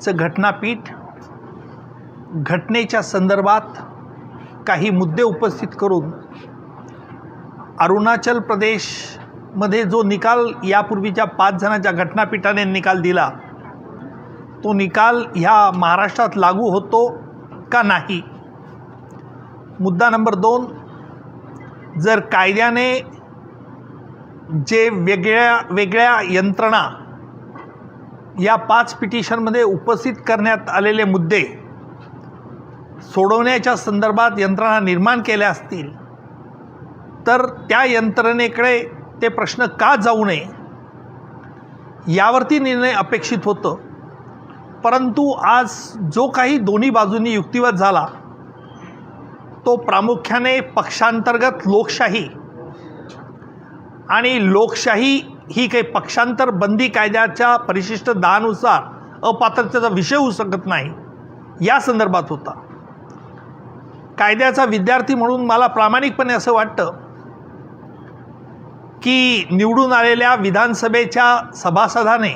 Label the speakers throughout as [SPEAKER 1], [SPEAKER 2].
[SPEAKER 1] चं घटनापीठ घटनेच्या संदर्भात काही मुद्दे उपस्थित करून अरुणाचल प्रदेशमध्ये जो निकाल यापूर्वीच्या पाच जणांच्या घटनापीठाने निकाल दिला तो निकाल ह्या महाराष्ट्रात लागू होतो का नाही? मुद्दा नंबर दोन जर कायद्याने जे वेगळ्या वेगळ्या यंत्रणा या पाच पिटिशनमध्ये उपस्थित करण्यात आलेले मुद्दे सोडवण्याच्या संदर्भात यंत्रणा निर्माण केल्या असतील तर त्या यंत्रणेकडे ते प्रश्न का जाऊ नये यावरती निर्णय अपेक्षित होतं. परंतु आज जो काही दोन्ही बाजूंनी युक्तिवाद झाला तो प्रामुख्याने पक्षांतर्गत लोकशाही आणि लोकशाही ही काही पक्षांतर बंदी कायद्याच्या परिशिष्ट दहानुसार अपात्रतेचा विषय होऊ शकत नाही. या संदर्भात होता. कायद्याचा विद्यार्थी म्हणून मला प्रामाणिकपणे असं वाटतं की निवडून आलेल्या विधानसभेच्या सभासदाने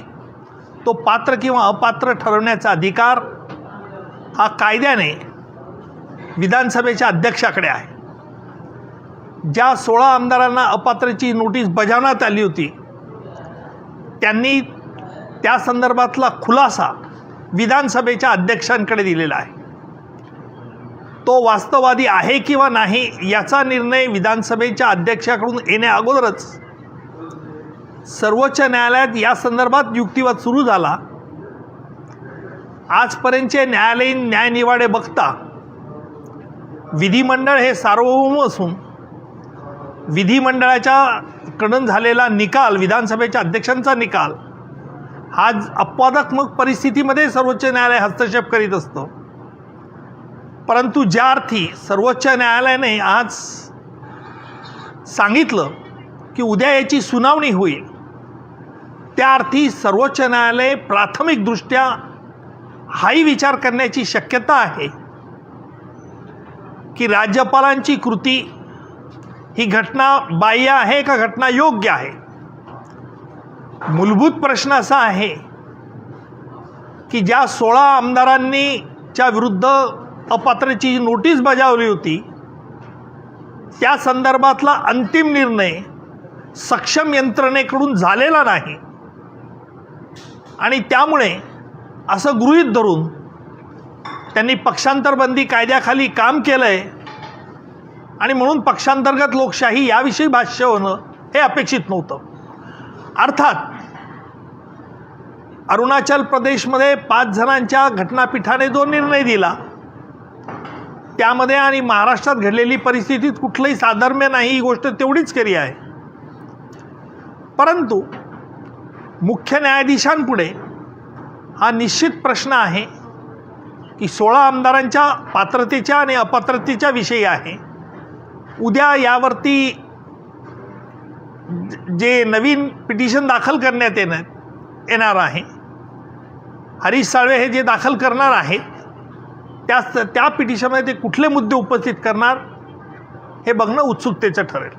[SPEAKER 1] तो पात्र किंवा अपात्र ठरवण्याचा अधिकार हा कायद्याने विधानसभेच्या अध्यक्षाकडे आहे. ज्या सोळा आमदारांना अपात्रची नोटीस बजावण्यात आली होती त्यांनी त्या संदर्भातला खुलासा विधानसभेच्या अध्यक्षांकडे दिलेला आहे. तो वास्तववादी आहे किंवा नाही याचा निर्णय विधानसभेच्या अध्यक्षाकडून येण्या अगोदरच सर्वोच्च न्यायालयात या संदर्भात युक्तिवाद सुरू झाला. आजपर्यंतचे न्यायालयीन न्यायनिवाडे बघता विधिमंडळ हे सार्वभौम असून विधिमंडळाच्या कडून झालेला निकाल विधानसभेच्या अध्यक्षांचा निकाल हा अपवादात्मक परिस्थितीमध्ये सर्वोच्च न्यायालय हस्तक्षेप करीत असतं. परंतु ज्या अर्थी सर्वोच्च न्यायालयाने आज सांगितलं की उद्या याची सुनावणी होईल त्या अर्थी सर्वोच्च न्यायालय प्राथमिकदृष्ट्या हाही विचार करण्याची शक्यता आहे की राज्यपालांची कृती ही घटना बाह्य आहे का घटना योग्य आहे? मूलभूत प्रश्न असा आहे की ज्या सोळा आमदारांनी च्या विरुद्ध अपात्रची नोटीस बजावली होती त्या संदर्भातला अंतिम निर्णय सक्षम यंत्रणेकडून झालेला नाही. आणि त्यामुळे असं गृहीत धरून त्यांनी पक्षांतरबंदी कायद्याखाली काम केलं आहे आणि म्हणून पक्षांतर्गत लोकशाही याविषयी भाष्य होणं हे अपेक्षित नव्हतं. अर्थात अरुणाचल प्रदेशमध्ये पाच जणांच्या घटनापीठाने जो निर्णय दिला त्यामध्ये आणि महाराष्ट्रात घडलेली परिस्थितीत कुठलंही साधर्म्य नाही ही गोष्ट तेवढीच खरी आहे. परंतु मुख्य न्यायाधीशांपुढे हा निश्चित प्रश्न आहे की सोळा आमदारांच्या पात्रतेच्या आणि अपात्रतेच्या विषयी आहे. उद्या यावरती जे नवीन पिटिशन दाखल करण्यात येणार येणार आहे हरीश साळवे हे जे दाखल करणार आहेत त्या त्या पिटिशनमध्ये ते कुठले मुद्दे उपस्थित करणार हे बघणं उत्सुकतेचं ठरेल.